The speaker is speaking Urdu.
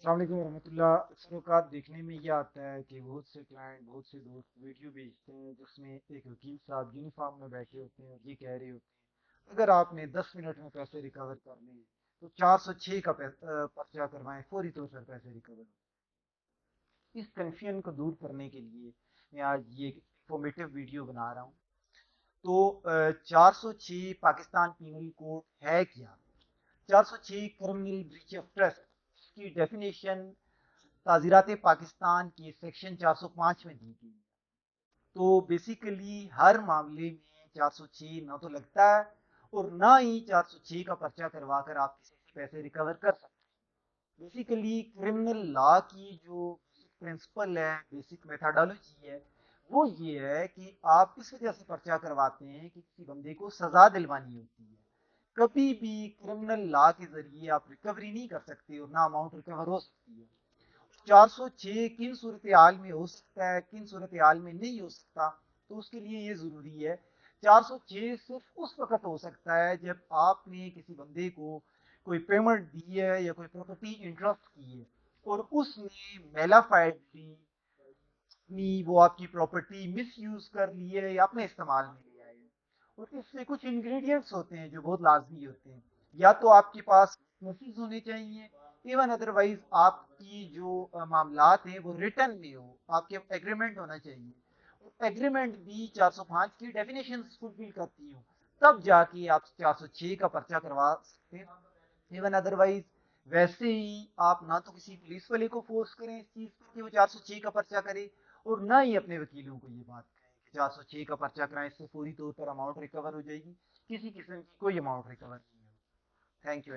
السلام علیکم ورحمۃ اللہ۔ اکثر اوقات دیکھنے میں یہ آتا ہے کہ بہت سے کلائنٹ بہت سے دوست ویڈیو بھیجتے ہیں، جس میں ایک وکیل صاحب یونیفارم میں بیٹھے ہوتے ہیں اور یہ کہہ رہے ہوتے ہیں، اگر آپ نے دس منٹ میں پیسے ریکور کرنے تو چار سو چھ کا پرچہ کروائیں، فوری طور پر پیسے ریکور اس کنفیوژن کو دور کرنے کے لیے میں آج یہ انفارمیٹیو ویڈیو بنا رہا ہوں۔ تو چار سو چھ پاکستان پینل کوڈ ہے کیا؟ چار سو چھ کرمنل بریچ آف ٹرسٹ کی ڈیفینیشن تعزیرات پاکستان کی سیکشن چار سو پانچ میں دی گئی تو بیسیکلی ہر معاملے میں چار سو چھ نہ تو لگتا ہے اور نہ ہی چار سو چھ کا پرچہ کروا کر آپ کسی سے پیسے ریکور کر سکتے بیسیکلی کرمنل لا کی جو پرنسپل ہے بیسک میتھڈالوجی ہے، وہ یہ ہے کہ آپ کس وجہ سے پرچہ کرواتے ہیں کہ کسی بندے کو سزا دلوانی ہوتی ہے۔ کبھی بھی کرمنل لا کے ذریعے آپ ریکوری نہیں کر سکتے اور نہ اماؤنٹ ریکور ہو سکتی ہے۔ چار سو چھ کن صورتحال میں ہو سکتا ہے، کن صورتحال میں نہیں ہو سکتا؟ تو اس کے لیے یہ ضروری ہے۔ چار سو چھ صرف اس وقت ہو سکتا ہے جب آپ نے کسی بندے کو کوئی پیمنٹ دی ہے یا کوئی پراپرٹی انٹرسٹ کی ہے اور اس نے میلافائڈلی یعنی وہ آپ کی پراپرٹی مس یوز کر لی ہے یا اپنے استعمال میں۔ اور اس سے کچھ انگریڈینٹس ہوتے ہیں جو بہت لازمی ہوتے ہیں۔ یا تو آپ کے پاس نفیز ہونے چاہیے ایون ادروائز آپ کی جو معاملات ہیں وہ ریٹرن میں ہو آپ کے ایگریمنٹ ہونا چاہیے۔ ایگریمنٹ بھی چار سو پانچ کی ڈیفینیشن فلفل کرتی ہوں۔ تب جا کے آپ چار سو چھ کا پرچہ کروا سکتے ہیں۔ ایون ادروائز ویسے ہی آپ نہ تو کسی پولیس والے کو فورس کریں اس چیز پر کہ وہ چار سو چھ کا پرچہ کرے اور نہ ہی اپنے وکیلوں کو یہ بات کریں چار سو چھ کا پرچہ کرائیں، اس سے پوری طور پر اماؤنٹ ریکور ہو جائے گی۔ کسی قسم کی کوئی اماؤنٹ ریکور نہیں ہوگی تھینک یو